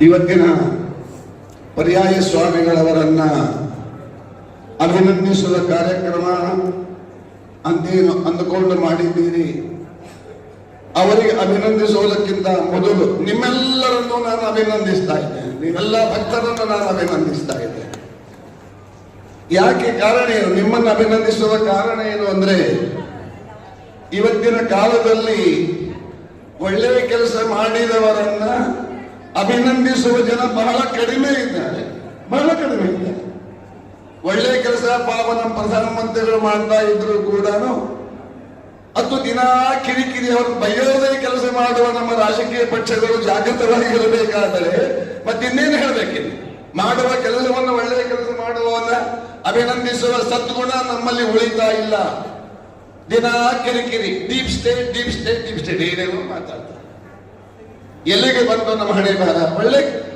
ಇವತ್ತಿನ ಪರ್ಯಾಯ ಸ್ವಾಮಿಗಳವರನ್ನ ಅಭಿನಂದಿಸುವ ಕಾರ್ಯಕ್ರಮ ಅಂತೇನು ಅಂದುಕೊಂಡು ಮಾಡಿದ್ದೀರಿ. ಅವರಿಗೆ ಅಭಿನಂದಿಸುವುದಕ್ಕಿಂತ ಮೊದಲು ನಿಮ್ಮೆಲ್ಲರನ್ನು ನಾನು ಅಭಿನಂದಿಸ್ತಾ ಇದ್ದೇನೆ. ನೀವೆಲ್ಲ ಭಕ್ತರನ್ನು ನಾನು ಅಭಿನಂದಿಸ್ತಾ ಇದ್ದೇನೆ. ಯಾಕೆ ಕಾರಣ ಏನು? ನಿಮ್ಮನ್ನು ಅಭಿನಂದಿಸುವ ಕಾರಣ ಏನು ಅಂದ್ರೆ, ಇವತ್ತಿನ ಕಾಲದಲ್ಲಿ ಒಳ್ಳೆಯ ಕೆಲಸ ಮಾಡಿದವರನ್ನ ಅಭಿನಂದಿಸುವ ಜನ ಬಹಳ ಕಡಿಮೆ ಇದ್ದಾರೆ. ಬಹಳ ಕಡಿಮೆ ಇದ್ದಾರೆ ಒಳ್ಳೆ ಕೆಲಸ ಪಾಪ ನಮ್ಮ ಪ್ರಧಾನಮಂತ್ರಿಗಳು ಮಾಡ್ತಾ ಇದ್ರು ಕೂಡ ಅದು ದಿನಾ ಕಿರಿಕಿರಿ ಅವರು ಬೈಯೋದೇ ಕೆಲಸ ಮಾಡುವ ನಮ್ಮ ರಾಜಕೀಯ ಪಕ್ಷಗಳು ಜಾಗೃತವಾಗಿ ಇರಬೇಕಾದರೆ ಮತ್ತಿನ್ನೇನು ಹೇಳಬೇಕಿದೆ ಮಾಡುವ ಕೆಲಸವನ್ನು ಒಳ್ಳೆಯ ಕೆಲಸ ಮಾಡುವವನ್ನ ಅಭಿನಂದಿಸುವ ಸದ್ಗುಣ ನಮ್ಮಲ್ಲಿ ಉಳಿತಾ ಇಲ್ಲ. ದಿನ ಕಿರಿಕಿರಿ deep state deep state deep state ಏನೇನೋ ಮಾತಾಡ್ತಾರೆ. ಎಲ್ಲಿಗೆ ಬಂತು ನಮ್ಮ ಹಣೆ ಬರ ಒಳ್ಳೆ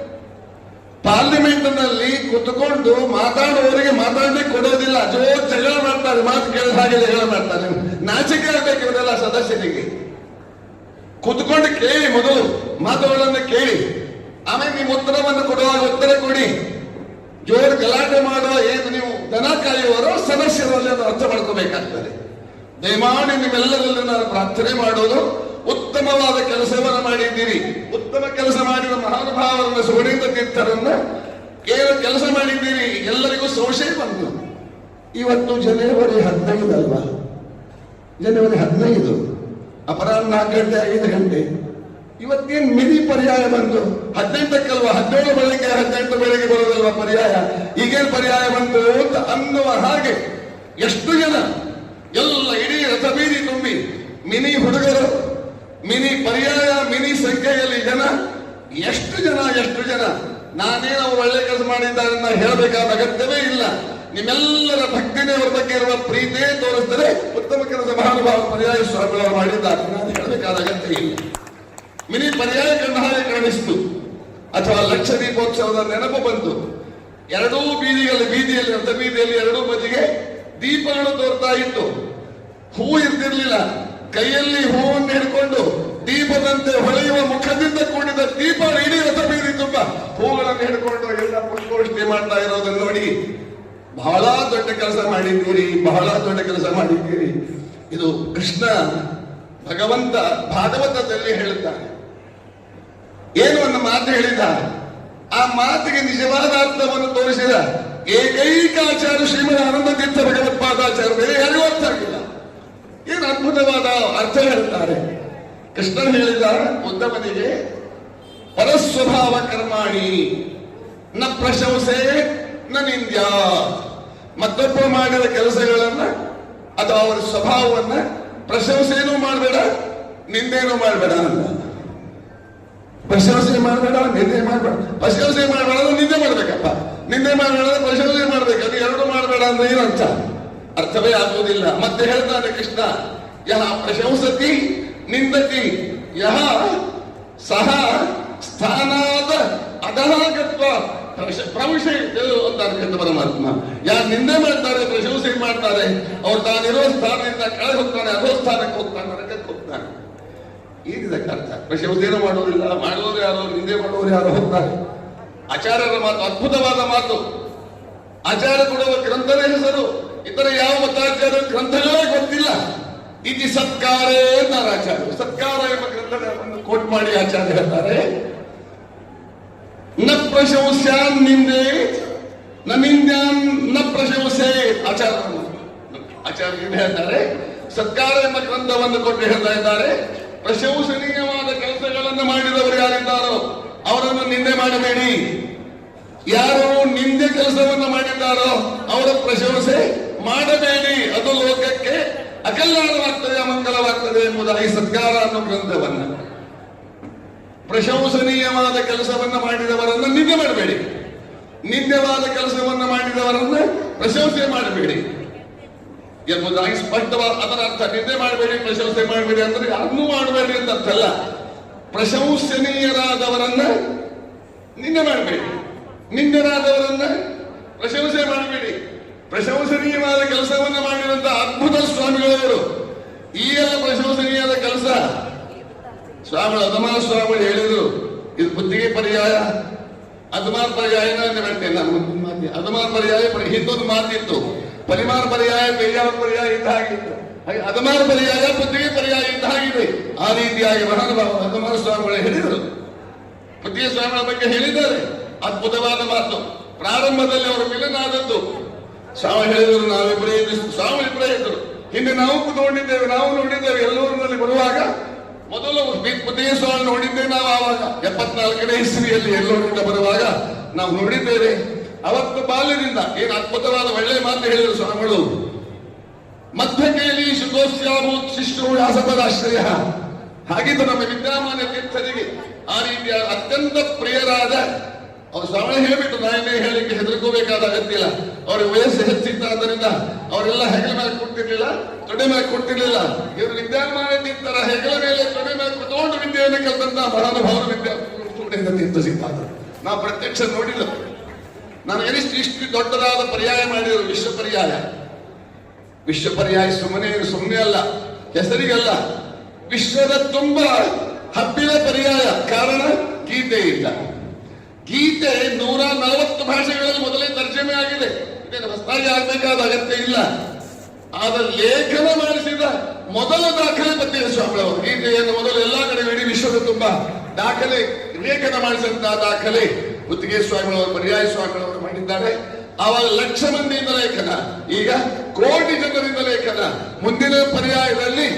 ಪಾರ್ಲಿಮೆಂಟ್ನಲ್ಲಿ ಕುತ್ಕೊಂಡು ಮಾತಾಡುವವರಿಗೆ ಮಾತಾಡ್ಲಿಕ್ಕೆ ಕೊಡೋದಿಲ್ಲ. ಜೋರ್ ಜಗಳ ಮಾಡ್ತಾರೆ. ಮಾತು ಕೇಳಿದ ಹಾಗೆ ಜಗಳ ಮಾಡ್ತಾರೆ. ನಾಚಿಕೆ ಆಗ್ಬೇಕು ಇವರೆಲ್ಲ ಸದಸ್ಯರಿಗೆ. ಕುತ್ಕೊಂಡು ಕೇಳಿ ಮೊದಲು ಮಾತುಗಳನ್ನು ಕೇಳಿ. ಆಮೇಲೆ ನೀವು ಉತ್ತರವನ್ನು ಕೊಡುವಾಗ ಉತ್ತರ ಕೊಡಿ. ಜೋರ್ ಗಲಾಟೆ ಮಾಡುವ ಏನು ನೀವು ದನ ಕಾಯುವವರು ಸದಸ್ಯರಲ್ಲಿ ಅರ್ಥ ಮಾಡ್ಕೋಬೇಕಾಗ್ತದೆ. ದಯಮಾಡಿ ನಿಮ್ಮೆಲ್ಲರಲ್ಲಿ ನಾನು ಪ್ರಾರ್ಥನೆ ಮಾಡೋದು. ಉತ್ತಮವಾದ ಕೆಲಸವನ್ನು ಮಾಡಿದ್ದೀರಿ. ಉತ್ತಮ ಕೆಲಸ ಮಾಡಿದ ಮಹಾನುಭಾವರನ್ನ ಸುಗಣಿತ ತೀರ್ಥರನ್ನ ಏನು ಕೆಲಸ ಮಾಡಿದ್ದೀರಿ? ಎಲ್ಲರಿಗೂ ಸಂಶಯ ಬಂತು. ಇವತ್ತು ಜನವರಿ ಹದಿನೈದು ಅಲ್ವಾ ಜನವರಿ ಹದಿನೈದು. ಅಪರಾಹ್ನ ನಾಲ್ಕು ಗಂಟೆ ಐದು ಗಂಟೆ. ಇವತ್ತೇನು ಮಿನಿ ಪರ್ಯಾಯ ಬಂತು? ಹದಿನೆಂಟಕ್ಕಲ್ವಾ ಹದಿನೇಳು ಬೆಳಗ್ಗೆ, ಹದಿನೆಂಟು ಬೆಳಗ್ಗೆ ಬರೋದಲ್ವ ಪರ್ಯಾಯ? ಈಗೇನು ಪರ್ಯಾಯ ಬಂತು ಅಂತ ಅನ್ನುವ ಹಾಗೆ ಎಷ್ಟು ಜನ ಎಲ್ಲ ಇಡೀ ರಥಬೀದಿ ತುಂಬಿ ಮಿನಿ ಹುಡುಗರು ಮಿನಿ ಪರ್ಯಾಯ, ಮಿನಿ ಸಂಖ್ಯೆಯಲ್ಲಿ ಜನ, ಎಷ್ಟು ಜನ ಎಷ್ಟು ಜನ? ನಾನೇನು ಅವರು ಒಳ್ಳೆ ಕೆಲಸ ಮಾಡಿದ್ದಾರೆ ಹೇಳಬೇಕಾದ ಅಗತ್ಯವೇ ಇಲ್ಲ. ನಿಮ್ಮೆಲ್ಲರ ಭಕ್ತಿನೇ ಅವರ ಬಗ್ಗೆ ಇರುವ ಪ್ರೀತಿಯೇ ತೋರಿಸಿದರೆ ಉತ್ತಮ ಕೆಲಸ ಮಹಾನುಭಾವ ಪರ್ಯಾಯ ಸ್ವಾಮಿಗಳು ಮಾಡಿದ್ದಾರೆ. ನಾನು ಹೇಳಬೇಕಾದ ಅಗತ್ಯ ಇಲ್ಲ. ಮಿನಿ ಪರ್ಯಾಯ ಕಂಡ ಹಾಗೆ ಕಾಣಿಸ್ತು ಅಥವಾ ಲಕ್ಷ ದೀಪೋತ್ಸವದ ನೆನಪು ಬಂತು. ಎರಡೂ ಬೀದಿಯಲ್ಲಿ ಬೀದಿಯಲ್ಲಿ, ಅರ್ಧ ಬೀದಿಯಲ್ಲಿ ಎರಡೂ ಬದಿಗೆ ದೀಪಗಳು ತೋರ್ತಾ ಇತ್ತು. ಹೂ ಇರ್ತಿರ್ಲಿಲ್ಲ. ಕೈಯಲ್ಲಿ ಹೂವನ್ನು ಹಿಡ್ಕೊಂಡು ದೀಪದಂತೆ ಹೊಳೆಯುವ ಮುಖದಿಂದ ಕೂಡಿದ ದೀಪ ಇಡೀ ರಥ ಬೀದಿ ತುಂಬ. ಹೂಗಳನ್ನು ಹಿಡ್ಕೊಂಡು ಎಲ್ಲ ಪುಷ್ಪವೃಷ್ಟಿ ಮಾಡ್ತಾ ಇರೋದನ್ನು ನೋಡಿ. ಬಹಳ ದೊಡ್ಡ ಕೆಲಸ ಮಾಡಿದ್ದೀರಿ, ಬಹಳ ದೊಡ್ಡ ಕೆಲಸ ಮಾಡಿದ್ದೀರಿ. ಇದು ಕೃಷ್ಣ ಭಗವಂತ ಭಾಗವತದಲ್ಲಿ ಹೇಳುತ್ತಾನೆ ಏನು ಒಂದು ಮಾತು ಹೇಳಿದ? ಆ ಮಾತಿಗೆ ನಿಜವಾದ ಅರ್ಥವನ್ನು ತೋರಿಸಿದ ಏಕೈಕ ಆಚಾರ್ಯ ಶ್ರೀಮದ್ ಆನಂದ ತೀರ್ಥ ಭಗವತ್ಪಾದಾಚಾರ್ಯ. ಬೇರೆ ಯಾರಿಗೂ ಅರ್ಥ ಆಗಿಲ್ಲ ಏನು ಅದ್ಭುತವಾದ ಅರ್ಥ ಹೇಳ್ತಾರೆ? ಕೃಷ್ಣ ಹೇಳಿದ, ಉದ್ದಮನಿಗೆ ಪರಸ್ವಭಾವ ಕರ್ಮಾಣಿ. ನ ಪ್ರಶಂಸೆ, ನ ನಿಂದ್ಯ. ಮತ್ತೊಬ್ಬ ಮಾಡಿದ ಕೆಲಸಗಳನ್ನ ಅಥವಾ ಅವರ ಸ್ವಭಾವವನ್ನ ಪ್ರಶಂಸೆನೂ ಮಾಡಬೇಡ, ನಿಂದೇನೂ ಮಾಡಬೇಡ ಅಂತ. ಪ್ರಶಂಸೆ ಮಾಡಬೇಡ, ನಿಂದೆ ಮಾಡಬೇಡ. ಪ್ರಶಂಸೆ ಮಾಡಬೇಡ ನಿಂದೆ ಮಾಡ್ಬೇಕಪ್ಪ. ನಿಂದೆ ಮಾಡಬೇಡ ಪ್ರಶಂಸೆ ಮಾಡ್ಬೇಕು. ಅದು ಎರಡು ಮಾಡಬೇಡ ಅಂದ್ರೆ ಏನರ್ಥ ಅರ್ಥವೇ ಆಗುವುದಿಲ್ಲ. ಮತ್ತೆ ಹೇಳ್ತಾನೆ ಕೃಷ್ಣ, ಯಹ ಪ್ರಶಂಸತಿ ನಿಂದತಿ, ಯಹ ಸಹ ಸ್ಥಾನಾದ ಅಧನಾಗತ್ವ ಪ್ರವಿಶ ಅಂತ ಕೃಷ್ಣ ಪರಮಾತ್ಮ. ಯಾರು ನಿಂದೆ ಮಾಡ್ತಾರೆ, ಪ್ರಶಂಸೆ ಮಾಡ್ತಾರೆ, ಅವ್ರು ತಾನಿರೋ ಸ್ಥಾನದಿಂದ ಕೆಳಗೆ ಹೋಗ್ತಾನೆ, ಅಧೋ ಸ್ಥಾನಕ್ಕೆ ಹೋಗ್ತಾನೆ, ನರಕಕ್ಕೆ ಹೋಗ್ತಾನೆ. ಈಗ ಇದಕ್ಕೆ ಅರ್ಥ. ಪ್ರಶಂಸೆನೂ ಮಾಡೋದಿಲ್ಲ ಮಾಡುವವರು ಯಾರು, ನಿಂದೆ ಮಾಡುವವರು ಯಾರು ಹೋಗ್ತಾರೆ. ಆಚಾರ್ಯರ ಮಾತು, ಅದ್ಭುತವಾದ ಮಾತು. ಆಚಾರ ಕೊಡುವ ಗ್ರಂಥನೇ ಹೆಸರು ಇತರ ಯಾವ ಮತಾಚಾರ್ಯ ಗ್ರಂಥಗಳೇ ಗೊತ್ತಿಲ್ಲ. ಇತಿ ಸತ್ಕಾರೇ ಅಂತಾರೆ ಆಚಾರ್ಯ ಸತ್ಕಾರ ಎಂಬ ಗ್ರಂಥಗಳನ್ನು ಕೋಟ್ ಮಾಡಿ ಆಚಾರ್ಯ ಹೇಳ್ತಾರೆ. ನ ಪ್ರಶಂಸ್ಯಾನ್ ನಿಂದೆ, ನ ನಿಂದ್ಯಾನ್ನ ಪ್ರಶಂಸೆ ಆಚಾರ್ಯ ಆಚಾರ್ಯ ಏನು ಹೇಳ್ತಾರೆ? ಸತ್ಕಾರ ಎಂಬ ಗ್ರಂಥವನ್ನು ಕೊಟ್ಟು ಹೇಳ್ತಾ ಇದ್ದಾರೆ. ಪ್ರಶಂಸನೀಯವಾದ ಕೆಲಸಗಳನ್ನು ಮಾಡಿದವರು ಯಾರಿದ್ದಾರೋ, ಅವರನ್ನು ನಿಂದೆ ಮಾಡಬೇಡಿ. ಯಾರು ನಿಂದೆ ಕೆಲಸವನ್ನು ಮಾಡಿದ್ದಾರೋ, ಅವರ ಪ್ರಶಂಸೆ ಮಾಡಬೇಡಿ, ಅದು ಲೋಕಕ್ಕೆ ಅಕಲ್ಯಾಣವಾಗ್ತದೆ, ಅಮಂಗಲವಾಗ್ತದೆ ಎಂಬುದಾಗಿ ಸತ್ಕಾರ ಅನ್ನೋ ಗ್ರಂಥವನ್ನ. ಪ್ರಶಂಸನೀಯವಾದ ಕೆಲಸವನ್ನ ಮಾಡಿದವರನ್ನು ನಿಂದೆ ಮಾಡಬೇಡಿ. ನಿಂದ್ಯವಾದ ಕೆಲಸವನ್ನ ಮಾಡಿದವರನ್ನ ಪ್ರಶಂಸೆ ಮಾಡಬೇಡಿ ಎಂಬುದಾಗಿ ಸ್ಪಷ್ಟವಾದ ಅದರ ಅರ್ಥ. ನಿಂದೆ ಮಾಡಬೇಡಿ, ಪ್ರಶಂಸೆ ಮಾಡಬೇಡಿ ಅಂದ್ರೆ ಅದನ್ನು ಮಾಡಬೇಡಿ ಅಂತ ಅರ್ಥ ಅಲ್ಲ. ಪ್ರಶಂಸನೀಯರಾದವರನ್ನ ನಿಂದೆ ಮಾಡಬೇಡಿ. ನಿಂದರಾದವರನ್ನ ಪ್ರಶಂಸೆ ಮಾಡಬೇಡಿ. ಪ್ರಶಂಸನೀಯವಾದ ಕೆಲಸವನ್ನು ಮಾಡಿದಂತ ಅದ್ಭುತ ಸ್ವಾಮಿಗಳವರು. ಈ ಎಲ್ಲ ಪ್ರಶಂಸನೀಯವಾದ ಕೆಲಸ ಸ್ವಾಮಿ ಅದಮಾನ ಸ್ವಾಮಿಗಳು ಹೇಳಿದ್ರು. ಇದು ಬುದ್ಧಿಗೆ ಪರ್ಯಾಯ. ಅಧಮಾರ್ ಪರ್ಯಾಯ ಅದಮಾನ ಪರ್ಯಾಯ ಪರಿ- ಹಿಂದೊಂದು ಮಾತಿತ್ತು. ಪರಿಮಾರ್ ಪರ್ಯಾಯ ಬೇಜಾರ ಪರ್ಯಾಯ ಇದ್ದ ಹಾಗಿತ್ತು ಹಾಗೆ ಅದಮಾನ ಪರ್ಯಾಯ, ಬುದ್ಧಿಗೆ ಪರ್ಯಾಯ ಇದ್ದ ಹಾಗಿದೆ. ಆ ರೀತಿಯಾಗಿ ಮಹಾನುಭಾವ ಅದಮಾನ ಸ್ವಾಮಿಗಳು ಹೇಳಿದರು. ಬುದ್ಧಿಗೆ ಸ್ವಾಮಿಗಳ ಬಗ್ಗೆ ಹೇಳಿದ್ದಾರೆ. ಅದ್ಭುತವಾದ ಮಾತು. ಪ್ರಾರಂಭದಲ್ಲಿ ಅವರು ಮಿಲನ ಆದದ್ದು ಸ್ವಾಮಿ ಹೇಳಿದರು ನಾವಿಬ್ಬರೇ ಇದ್ದು- ಸ್ವಾಮಿ ಇಬ್ಬರೇ ಇದ್ದರು. ಹಿಂದೆ ನಾವು ನೋಡಿದ್ದೇವೆ ನಾವು ನೋಡಿದ್ದೇವೆ, ಎಲ್ಲೂರಿನಲ್ಲಿ ಬರುವಾಗ ಮೊದಲು ಸ್ವಾಮಿ ನೋಡಿದ್ದೇವೆ ನಾವು ಆವಾಗ. ಎಪ್ಪತ್ನಾಲ್ಕನೇ ಇಸ್ವಿಯಲ್ಲಿ ಎಲ್ಲೂರಿಂದ ಬರುವಾಗ ನಾವು ನೋಡಿದ್ದೇವೆ. ಅವತ್ತು ಬಾಲ್ಯದಿಂದ ಏನು ಅದ್ಭುತವಾದ ಒಳ್ಳೆ ಮಾತು ಹೇಳಿದರು ಸ್ವಾಮಿಗಳು. ಮಧ್ಯಕೇಲಿ ಶುದ್ಧೋಸ್ಯಾಭೂತ್ ಶಿಷ್ಟು ವ್ಯಾಸಪದಾಶ್ರಯ ಹಾಗಿದ್ದು ನಮ್ಮ ವಿದ್ಯಾಮಾನ ತೀರ್ಥರಿಗೆ ಆ ರೀತಿಯ ಅತ್ಯಂತ ಪ್ರಿಯರಾದ ಅವರು ಸ್ವಾಮಿ ಹೇಳಿಬಿಟ್ಟು ನಾನೇ ಹೇಳಿಕ್ಕೆ ಹೆದರ್ಕೋಬೇಕಾದ ಅಗತ್ಯ ಇಲ್ಲ ಅವರ ವಯಸ್ಸು ಹೆಚ್ಚಿತ್ತಾದ್ದರಿಂದ ಅವರೆಲ್ಲ ಹೆಗಲ ಮೇಲೆ ಕೊಟ್ಟಿರ್ಲಿಲ್ಲ ತೊಡೆ ಮೇಲೆ ಕೊಟ್ಟಿರ್ಲಿಲ್ಲ ಇವರು ವಿದ್ಯಾಮಾನ ನಿಂತರ, ಹೆಗಲ ಮೇಲೆ ತೊಡೆ ಮೇಲೆ ಕುತ್ಕೊಂಡು ವಿದ್ಯೆಯನ್ನು ಕಲ್ತಂತ ಮಹಾನುಭಾವರು ವಿದ್ಯಾರ್ಥಿಗಳು ತೀರ್ಥ ಸಿಗ್ತಾರೆ ನಾ ಪ್ರತ್ಯಕ್ಷ ನೋಡಿಲ್ಲ. ನಾನು ಎನಿಷ್ಟು ಇಷ್ಟು ದೊಡ್ಡದಾದ ಪರ್ಯಾಯ ಮಾಡಿದರು ವಿಶ್ವ ಪರ್ಯಾಯ. ವಿಶ್ವ ಪರ್ಯಾಯ ಸುಮ್ಮನೆ ಸುಮ್ಮನೆ ಅಲ್ಲ. ಹೆಸರಿಗಲ್ಲ ವಿಶ್ವದ ತುಂಬಾ ಹಬ್ಬಿದ ಪರ್ಯಾಯ. ಕಾರಣ ಗೀತೆ ಇಲ್ಲ ಗೀತೆ ನೂರ ನಲವತ್ತು ಭಾಷೆಗಳಲ್ಲಿ ಮೊದಲೇ ತರ್ಜಮೆ ಆಗಿದೆ. ಇದೇನು ಹೊಸದಾಗಿ ಆಗಬೇಕಾದ ಅಗತ್ಯ ಇಲ್ಲ. ಆದ ಲೇಖನ ಮಾಡಿಸಿದ ಮೊದಲ ದಾಖಲೆ ಪತ್ರಿಕೆ ಸ್ವಾಮಿಗಳವರು ಗೀತೆಯನ್ನು ಮೊದಲು ಎಲ್ಲಾ ಕಡೆ ಇಡೀ ವಿಶ್ವದ ತುಂಬಾ ದಾಖಲೆ, ಲೇಖನ ಮಾಡಿಸಿದಂತಹ ದಾಖಲೆ ಗುತ್ತಿಗೆ ಸ್ವಾಮಿಗಳವರು ಪರ್ಯಾಯ ಸ್ವಾಮಿಗಳವರು ಮಾಡಿದ್ದಾರೆ. ಆವಾಗ ಲಕ್ಷ ಮಂದಿಯಿಂದ ಲೇಖನ, ಈಗ ಕೋಟಿ ಜನರಿಂದ ಲೇಖನ. ಮುಂದಿನ ಪರ್ಯಾಯದಲ್ಲಿ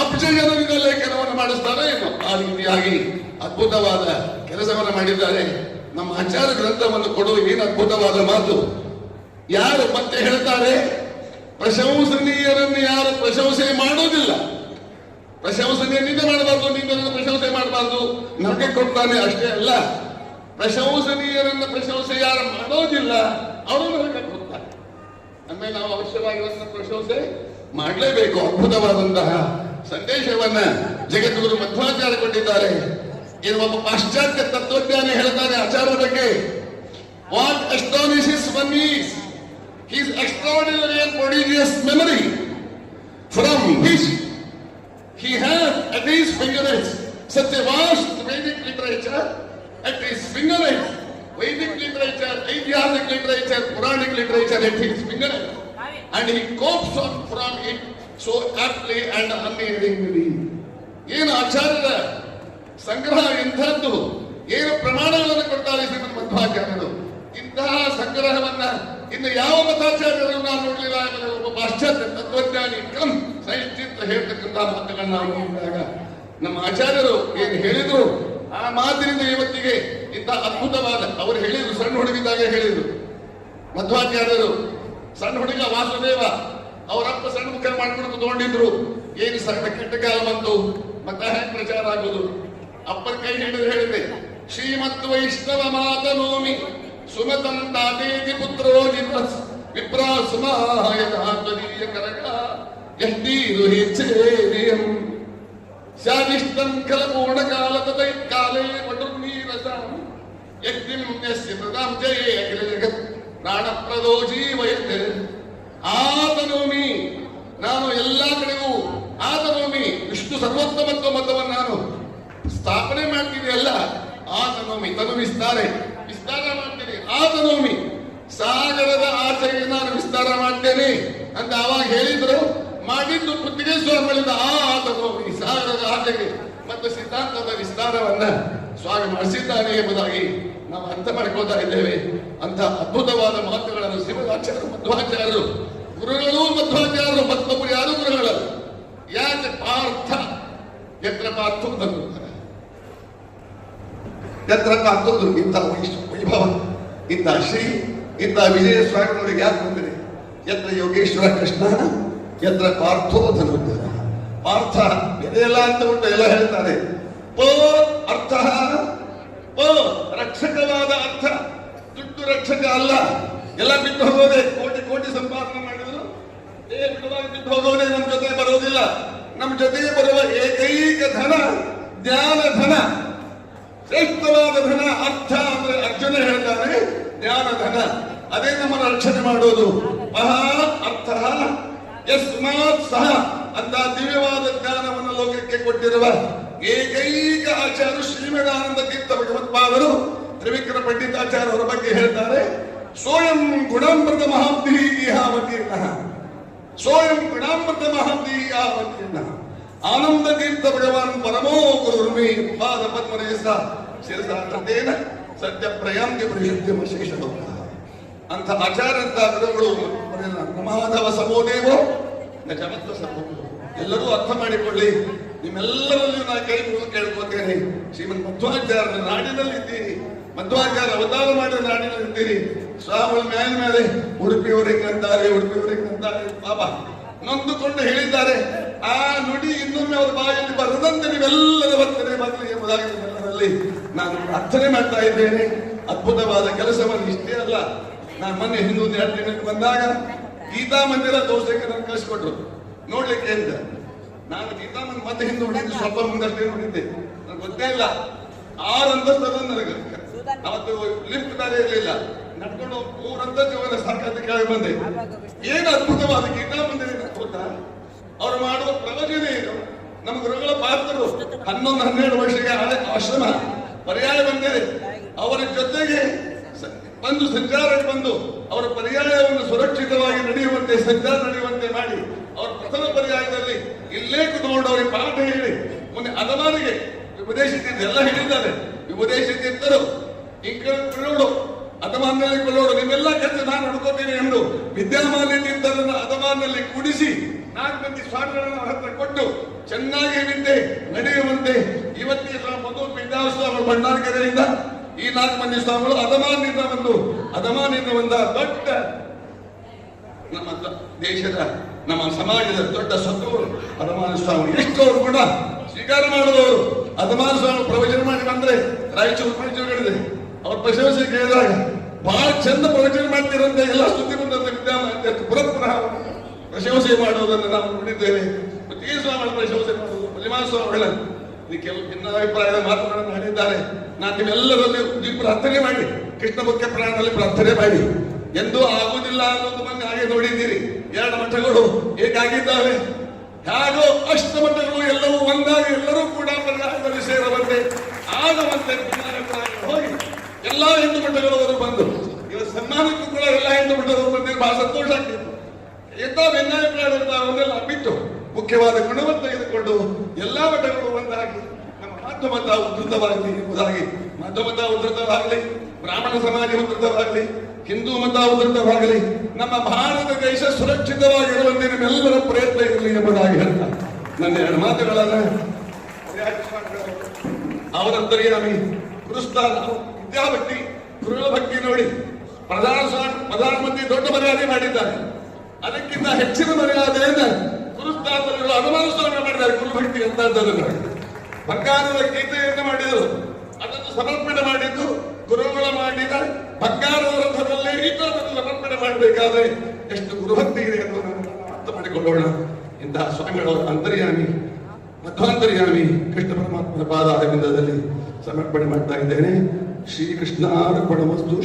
ಅಬ್ಜ ಜನರಿಂದ ಲೇಖನವನ್ನು ಮಾಡಿಸ್ತಾರೆ ಏನು ಆ ರೀತಿಯಾಗಿ ಅದ್ಭುತವಾದ ಕೆಲಸವನ್ನು ಮಾಡಿದ್ದಾರೆ. ನಮ್ಮ ಆಚಾರ ಗ್ರಂಥವನ್ನು ಕೊಡುವ ಏನು ಅದ್ಭುತವಾದ ಮಾತು. ಯಾರು ಮತ್ತೆ ಹೇಳ್ತಾರೆ? ಪ್ರಶಂಸನೀಯರನ್ನು ಯಾರು ಪ್ರಶಂಸೆ ಮಾಡೋದಿಲ್ಲ ಪ್ರಶಂಸನೀಯ ನಿಂದೆ ಮಾಡಬಾರ್ದು ನಿಂದನ್ನು ಪ್ರಶಂಸೆ ಮಾಡಬಾರ್ದು. ನಮಗೆ ಕೊಡ್ತಾನೆ ಅಷ್ಟೇ ಅಲ್ಲ. ಪ್ರಶಂಸನೀಯರನ್ನ ಪ್ರಶಂಸೆ ಯಾರು ಮಾಡೋದಿಲ್ಲ ಅವರು ನನಗೆ ಕೊಡ್ತಾರೆ. ಆಮೇಲೆ ನಾವು ಅವಶ್ಯವಾಗಿರುವಂತಹ ಪ್ರಶಂಸೆ ಮಾಡಲೇಬೇಕು. ಅದ್ಭುತವಾದಂತಹ ಸಂದೇಶವನ್ನ ಜಗದ್ಗುರು ಮಧ್ವಾಚಾರ್ಯ ಕೊಟ್ಟಿದ್ದಾರೆ. ಇದು ಒಬ್ಬ ಪಾಶ್ಚಾತ್ಯ ತತ್ವಜ್ಞಾನಿ ಹೇಳ್ತಾನೆ ಆಚಾರ್ಯ ಬಗ್ಗೆ what astonishes one is his extraordinary and prodigious memory from which he has at his fingertips such a vast Vedic literature at his fingertips. Vedic literature, Aidyatic literature, Puranic literature at his fingertips. And he copes on from it so aptly and unerringly. ಏನು ಆಚಾರ್ಯರ ಸಂಗ್ರಹ ಎಂಥದ್ದು ಏನು ಪ್ರಮಾಣಗಳನ್ನು ಕೊಡ್ತಾರೆ ಶ್ರೀಮದ್ ಮಧ್ವಾಚಾರ್ಯರು? ಇಂತಹ ಸಂಗ್ರಹವನ್ನ ಇನ್ನು ಯಾವ ಮತಾಚಾರ್ಯರು ನಾನು ನೋಡಲಿಲ್ಲ ಒಬ್ಬ ಪಾಶ್ಚಾತ್ಯ ತತ್ವಜ್ಞಾನಿ ಕಂ ಸೈನ್ಸ್ ಹೇಳ್ತಕ್ಕಂತಹ ಮಾತುಗಳನ್ನ ನಾವು ನೋಡಿದಾಗ ನಮ್ಮ ಆಚಾರ್ಯರು ಏನು ಹೇಳಿದ್ರು? ಆ ಮಾತಿನಿಂದ ಇವತ್ತಿಗೆ ಇಂಥ ಅದ್ಭುತವಾದ, ಅವರು ಹೇಳಿದ್ರು, ಸಣ್ಣ ಹುಡುಗಿದಾಗ ಹೇಳಿದ್ರು. ಮಧ್ವಾಚಾರ್ಯರು, ಸಣ್ಣ ಹುಡುಗ ವಾಸುದೇವ, ಅವರಪ್ಪ ಸಣ್ಣ ಮುಖ ಮಾಡ್ಕೊಂಡು ಕುತ್ಕೊಂಡಿದ್ರು ಏನು ಸಣ್ಣ ಕೆಟ್ಟ ಕಾಲ ಬಂತು, ಮತ್ತೆ ಪ್ರಚಾರ ಆಗುದು? ಅಪ್ಪನ ಕೈ ಹಿಡಿದು ಹೇಳಿದೆ, ಶ್ರೀಮತ್ ವೈಷ್ಣವ ಮಾತನೋಮಿ, ಸುಮತಂ ತಾತೇತಿ ಪುತ್ರೋ ಜಿನ್ವಸ್ ವಿಪ್ರಾ ಸುಮಾಯ ತ್ವದೀಯ ಕನಕ ಯಷ್ಟೀರು ಹೆಚ್ಚೇರಿಯಂ ಸ್ಯಾದಿಷ್ಟಂ ಖಲ ಪೂರ್ಣಕಾಲ ತದೈ ಕಾಲೇ ಪಟುರ್ನೀರಸಾಂ ಯಜ್ಞಂ ಯಸ್ಯ ಪ್ರದಾಂ ಜಯೇ ಅಖಿಲ ಜಗತ್ ನಾನು ಎಲ್ಲಾ ಕಡೆಗೂ ಆತನೋಮಿ, ವಿಷ್ಣು ಸರ್ವೋತ್ತಮತ್ವ ಮತವನ್ನು ನಾನು ಸ್ಥಾಪನೆ ಮಾಡ್ತೀವಿ ಅಲ್ಲ ಆತನೋಮಿ ತನು ವಿಸ್ತಾರೆ ವಿಸ್ತಾರ ಮಾಡ್ತೀನಿ. ಆತನೋಮಿ ಸಾಗರದ ಆಚೆಗೆ ನಾನು ವಿಸ್ತಾರ ಮಾಡ್ತೇನೆ ಅಂತ ಅವಾಗ ಹೇಳಿದ್ರು. ಮಾಡಿದ್ದು ಕುತ್ತಿಗೆ ಸ್ವಾಮಿಗಳಿಂದ ಆ ಆತನೋಮಿ ಸಾಗರದ ಆಚೆಗೆ ಮತ್ತು ಸಿದ್ಧಾಂತದ ವಿಸ್ತಾರವನ್ನ ಸ್ವಾಮಿ ಮಾಡಿಸಿದ್ದಾನೆ ಎಂಬುದಾಗಿ ನಾವು ಅರ್ಥ ಮಾಡ್ಕೋತಾ ಇದ್ದೇವೆ. ಅಂತ ಅದ್ಭುತವಾದ ಮಾತುಗಳನ್ನು ಶಿವಾಚಾರ್ಯರು ಮಧ್ವಾಚಾರ್ಯರು, ಗುರುಗಳು ಮಧ್ವಾಚಾರ್ಯರು, ಮತ್ತೊಬ್ಬರು ಯಾರು ಗುರುಗಳು ಯಾಕೆ ಪಾರ್ಥ? ಯತ್ರ ಪಾರ್ಥೋ ಧನುರ್ಧರ ಅಂತಂದ್ರು ಇಂಥ ವೈಷ್ಣವ ವೈಭವ. ಇಂಥ ಶ್ರೀ, ಇಂಥ ವಿಜಯ ಸ್ವಾಮಿಗಳಿಗೆ ಯಾಕೆ ಬಂದರೆ ಯತ್ರ ಯೋಗೇಶ್ವರ ಕೃಷ್ಣ, ಯತ್ರ ಪಾರ್ಥೋ ಧನುರ್ಧರ ಪಾರ್ಥ ಎಲ್ಲ ಅಂತ ಉಂಟು, ಎಲ್ಲ ಹೇಳ್ತಾರೆ. ಪ, ಅರ್ಥ, ಪ, ರಕ್ಷಕವಾದ ಅರ್ಥ. ದುಡ್ಡು ರಕ್ಷಕ ಅಲ್ಲ. ಎಲ್ಲ ಬಿಟ್ಟು ಹೋಗೋದೆ, ಕೋಟಿ ಕೋಟಿ ಸಂಪಾದನೆ ಮಾಡಿದ್ರು. ಏ, ಬಿಡುವಾಗ ಬಿಟ್ಟು ಹೋಗೋದೇ ನಮ್ಮ ಜೊತೆ ಬರೋದಿಲ್ಲ. ನಮ್ಮ ಜೊತೆಗೆ ಬರುವ ಏಕೈಕ ಧನ, ಜ್ಞಾನ ಧನ. ಶ್ರೇಷ್ಠವಾದ ಧನ ಅರ್ಥ ಅಂದ್ರೆ ಅರ್ಜುನ ಹೇಳ್ತಾನೆ ಜ್ಞಾನ ಧನ ಅದೇ ನಮ್ಮನ್ನು ರಕ್ಷಣೆ ಮಾಡೋದು. ಮಹಾ ಅರ್ಥ ಯಸ್ಮಾತ್ ಸಹ ಅಂತ ದಿವ್ಯವಾದ ಜ್ಞಾನವನ್ನು ಲೋಕಕ್ಕೆ ಕೊಟ್ಟಿರುವ ಏಕೈಕ ಆಚಾರ್ಯ ಶ್ರೀಮದಾನಂದ ತೀರ್ಥ ಭಗವತ್ಪಾದರು ತ್ರಿವಿಕ್ರ ಪಂಡಿತಾಚಾರ್ಯ ಅವರ ಬಗ್ಗೆ ಹೇಳ್ತಾರೆ, ಸ್ವಯಂ ಗುಣಾಮೃತ ಮಹಾಬ್ಧಿ ಇಹಾವತೀರ್ಣ ಸ್ವಯಂ ಗುಣಾಮೃತ ಮಹಾಂತಿ ಇಹಾವತೀರ್ಣ ಆನಂದ ತೀರ್ಥ ಭಗವಾನ್ ಪರಮೋ ಗುರುರ್ಮಿ ಪಾದ ಪದ್ಮರೇಸ ಶಿರಸಾನಂದೇನ ಸತ್ಯ ಪ್ರಯಾಂತಿ ಪ್ರಯತ್ನ ಶೇಷ ಅಂತ ಆಚಾರ್ಯಂತ ಗುರುಗಳು ನಮಾಧವ ಸಮೋದೇವೋ ನಜಮತ್ವ ಸಮೋ ಎಲ್ಲರೂ ಅರ್ಥ ಮಾಡಿಕೊಳ್ಳಿ. ನಿಮ್ಮೆಲ್ಲರಲ್ಲೂ ನಾ ಕೈ ಮುಗಿದು ಕೇಳ್ಕೊತೇನೆ. ಶ್ರೀಮನ್ ಮಧ್ವಾಚಾರ ನಾಡಿನಲ್ಲಿ ಇದ್ದೀರಿ. ಮಧ್ವಾಚಾರ್ಯ ಅವತಾರ ಮಾಡಿದ ನಾಡಿನಲ್ಲಿ ಇದ್ದೀರಿ. ಸ್ವಾಮಿ ಮೇಲೆ ಮೇಲೆ ಉಡುಪಿಯವರಿಗೆ ಅಂತಾರೆ ಉಡುಪಿಯವರಿಗೆ ಅಂತಾರೆ ಪಾಪ, ನೊಂದುಕೊಂಡು ಹೇಳಿದ್ದಾರೆ. ಆ ನುಡಿ ಇನ್ನೊಮ್ಮೆ ಅವರ ಬಾಯಲ್ಲಿ ಬರದಂತೆ ನೀವೆಲ್ಲರ ವರ್ತನೆ ಮಾಡಲಿ ಎಂಬುದಾಗಿ ನಿಮ್ಮೆಲ್ಲರಲ್ಲಿ ನಾನು ಪ್ರಾರ್ಥನೆ ಮಾಡ್ತಾ ಇದ್ದೇನೆ. ಅದ್ಭುತವಾದ ಕೆಲಸವನ್ನು ಇಷ್ಟೇ ಅಲ್ಲ ನಾನು ಮೊನ್ನೆ ಹಿಂದೂ ದಿನಕ್ಕೆ ಬಂದಾಗ ಗೀತಾ ಮಂದಿರ ದೋಷಕ್ಕೆ ನಾನು ಕಳಿಸ್ಕೊಟ್ರು. ನೋಡ್ಲಿಕ್ಕೆ ಅಂತ ನಾನು ಗೀತಾ ಮಂದಿರ ಮತ್ತೆ ಹಿಂದೆ ನೋಡಿದ್ದು ಸ್ವಲ್ಪ ಮುಂದಷ್ಟೇ ನೋಡಿದ್ದೆ. ನನಗೆ ಗೊತ್ತೇ ಇಲ್ಲ. ಆರು ಅಂತಸ್ತದ ನನಗೆ. ಅವತ್ತು ಲಿಫ್ಟ್ ಬೇರೆ ಇರಲಿಲ್ಲ. ನಡ್ಕೊಂಡು ಊರಂತ ಜೀವನ ಸಾಕಂತ ಕೇಳಿ ಬಂದೆ. ಏನು ಅದ್ಭುತವಾದ ಗೀತಾ ಮಂದಿರ ಗೊತ್ತಾ? ಅವ್ರು ಮಾಡುವ ಪ್ರವಚನ ಏನು? ನಮ್ಮ ಗುರುಗಳ ಪಾತ್ರರು ಹನ್ನೊಂದು ಹನ್ನೆರಡು ವರ್ಷಕ್ಕೆ ಹಳೆ ಆಶ್ರಮ ಪರ್ಯಾಯ ಬಂದಿದೆ. ಅವರ ಜೊತೆಗೆ ಬಂದು ಸಂಚಾರಕ್ಕೆ ಬಂದು ಅವರ ಪರ್ಯಾಯವನ್ನು ಸುರಕ್ಷಿತವಾಗಿ ನಡೆಯುವಂತೆ ಸಂಚಾರ ನಡೆಯುವಂತೆ ಮಾಡಿ ಅವರ ಪ್ರಥಮ ಪರ್ಯಾಯದಲ್ಲಿ ಇಲ್ಲೇ ಕುತ್ಕೊಂಡು ಅವರಿಗೆ ಪಾಠ ಹೇಳಿ. ಮೊನ್ನೆ ಅದಮಾನಿಗೆ ವಿಪದೇಶ ಎಲ್ಲ ಹೇಳಿದ್ದಾರೆ ವಿಪದೇಶ ತೀರ್ಥರು ಇಂಕೊಳ್ಳೋಡು ಅದಮಾನಲ್ಲಿ ಕೊಲ್ಲೋಡು ನಿಮ್ಮೆಲ್ಲ ಕೆಲಸ ನಾನು ನೋಡ್ಕೋತೀನಿ ಎಂದು ವಿದ್ಯಾಮಾನ್ಯ ತೀರ್ಥರನ್ನು ಅದಮಾನಲ್ಲಿ ಕೂಡಿಸಿ ನಾಲ್ಕು ಮಂದಿ ಸ್ವಾಮಿಗಳನ್ನು ಹತ್ರ ಕೊಟ್ಟು ಚೆನ್ನಾಗಿ ವಿದ್ಯೆ ನಡೆಯುವಂತೆ ಇವತ್ತಿನ ಸ್ವಾಮಿ ಮಧು ವಿದ್ಯಾಸ್ವಾಮಿ ಭಂಡಾರಕೆರೆಯಿಂದ ಈ ನಾಲ್ಕು ಮಂದಿ ಸ್ವಾಮಿಗಳು ಅದಮಾನಿಂದ ಒಂದು ಅದಮಾನಿಂದ ಒಂದು ದೊಡ್ಡ ನಮ್ಮ ದೇಶದ, ನಮ್ಮ ಸಮಾಜದ ದೊಡ್ಡ ಸತ್ವರು ಅದಮಾನ ಸ್ವಾಮಿ. ಎಷ್ಟು ಅವರು ಕೂಡ ಸ್ವೀಕಾರ ಮಾಡಿದವರು ಅದಮಾನ ಸ್ವಾಮಿ ಪ್ರವಚನ ಮಾಡಿ ಬಂದ್ರೆ ರಾಯಚೂರು ಪ್ರವಚನಗಳಿದೆ ಅವ್ರ ಪ್ರಶಂಸೆ ಕೇಳಿದಾಗ ಬಹಳ ಚಂದ ಪ್ರವಚನ ಮಾಡ್ತಿರಂತೆ ಎಲ್ಲ ಸುದ್ದಿ ಬಂದಂತ ವಿದ್ಯಾಮ ಪುರಪುರ ಪ್ರಶಂಸೆ ಮಾಡುವುದನ್ನು ನಾವು ನೋಡಿದ್ದೇವೆ. ಈ ಸ್ವಾಮಿಗಳ ಪ್ರಶಂಸೆ ಮಾಡುವುದು ಮಲ್ಲಿಮಾ ಸ್ವಾಮಿಗಳ ಇದಕ್ಕೆ ಕೆಲವು ಭಿನ್ನಾಭಿಪ್ರಾಯದ ಮಾತುಗಳನ್ನು ಹೇಳಿದ್ದಾರೆ. ನಾನು ನಿಮ್ಮೆಲ್ಲರಲ್ಲಿ ನೀವು ಪ್ರಾರ್ಥನೆ ಮಾಡಿ, ಕೃಷ್ಣ ಮುಖ್ಯ ಪ್ರಾಣದಲ್ಲಿ ಪ್ರಾರ್ಥನೆ ಮಾಡಿ. ಎಂದೂ ಆಗುವುದಿಲ್ಲ ಅನ್ನೋದು ಮೊನ್ನೆ ಹಾಗೆ ನೋಡಿದ್ದೀರಿ. ಎರಡು ಮಠಗಳು ಹೇಗಾಗಿದ್ದಾವೆ ಹೇಗೋ ಅಷ್ಟ ಮಠಗಳು ಎಲ್ಲವೂ ಒಂದಾಗಿ ಎಲ್ಲರೂ ಕೂಡ ಪರ್ಯಾಯದಲ್ಲಿ ಸೇರುವಂತೆ ಆಗುವಂತೆ ಹೋಗಿ ಎಲ್ಲಾ ಹಿಂದೂ ಅವರು ಬಂದು. ಇವತ್ತು ಸನ್ಮಾನಕ್ಕೂ ಕೂಡ ಎಲ್ಲ ಹಿಂದೂ ಮಠದವರು ಬಂದಿದ್ದು ಬಹಳ ಸಂತೋಷ ಆಗ್ತಿತ್ತು. ಎಂತ ಭಿನ್ನಾಭಿಪ್ರಾಯ ಅವನ್ನೆಲ್ಲ ಬಿಟ್ಟು ಮುಖ್ಯವಾದ ಗುಣವನ್ನು ತೆಗೆದುಕೊಂಡು ಎಲ್ಲಾ ಮಠಗಳು ಒಂದಾಗಿ ನಮ್ಮ ಮಾಧ್ಯಮತ ಉದ್ಧತವಾಗಲಿ ಎಂಬುದಾಗಿ. ಉದ್ಧತವಾಗಲಿ, ಬ್ರಾಹ್ಮಣ ಸಮಾಜ ಉದ್ಧತವಾಗಲಿ, ಹಿಂದೂ ಮತ ಉದ್ಧತವಾಗಲಿ, ನಮ್ಮ ಭಾರತ ದೇಶ ಸುರಕ್ಷಿತವಾಗಿರುವಂತೆ ನಿಮ್ಮೆಲ್ಲರ ಪ್ರಯತ್ನ ಇರಲಿ ಎಂಬುದಾಗಿ ಹೇಳ್ತಾ. ನನ್ನ ಎರಡು ಮಾತುಗಳನ್ನ ಅವರಂತರ್ಯಾಮಿ ಪುರಸ್ಕಾರ ವಿದ್ಯಾಭಕ್ತಿ ಭಕ್ತಿ ನೋಡಿ ಪ್ರಧಾನ ಪ್ರಧಾನಮಂತ್ರಿ ದೊಡ್ಡ ಮರ್ಯಾದೆ ಮಾಡಿದ್ದಾರೆ. ಅದಕ್ಕಿಂತ ಹೆಚ್ಚಿನ ಮರ್ಯಾದೆಯನ್ನು ಮಾಡಿದ್ದಾರೆ ಗುರುಭಕ್ತಿ ಅಂತದ್ದನ್ನು ಬಂಗಾರದ ಗೀತೆಯನ್ನು ಮಾಡಿದರು. ಅದನ್ನು ಸಮರ್ಪಣೆ ಮಾಡಿದ್ದು ಗುರುಗಳ ಮಾಡಿದ ಬಂಗಾರದ ರಥದಲ್ಲಿ ಈತನನ್ನು ಸಮರ್ಪಣೆ ಮಾಡಬೇಕಾದ್ರೆ ಎಷ್ಟು ಗುರುಭಕ್ತಿ ಇದೆ ಎಂದು ಅರ್ಥ ಮಾಡಿಕೊಳ್ಳೋಣ ಇಂತಹ ಸ್ವಾಮಿಗಳ ಅಂತರ್ಯಾಮಿ, ಮಧ್ವಾಂತರ್ಯಾಮಿ ಕೃಷ್ಣ ಪರಮಾತ್ಮನ ಪಾದಾರವಿಂದದಲ್ಲಿ ಸಮರ್ಪಣೆ ಮಾಡ್ತಾ ಇದ್ದೇನೆ. ಶ್ರೀಕೃಷ್ಣ ಅರ್ಪಣ ವಸ್ತು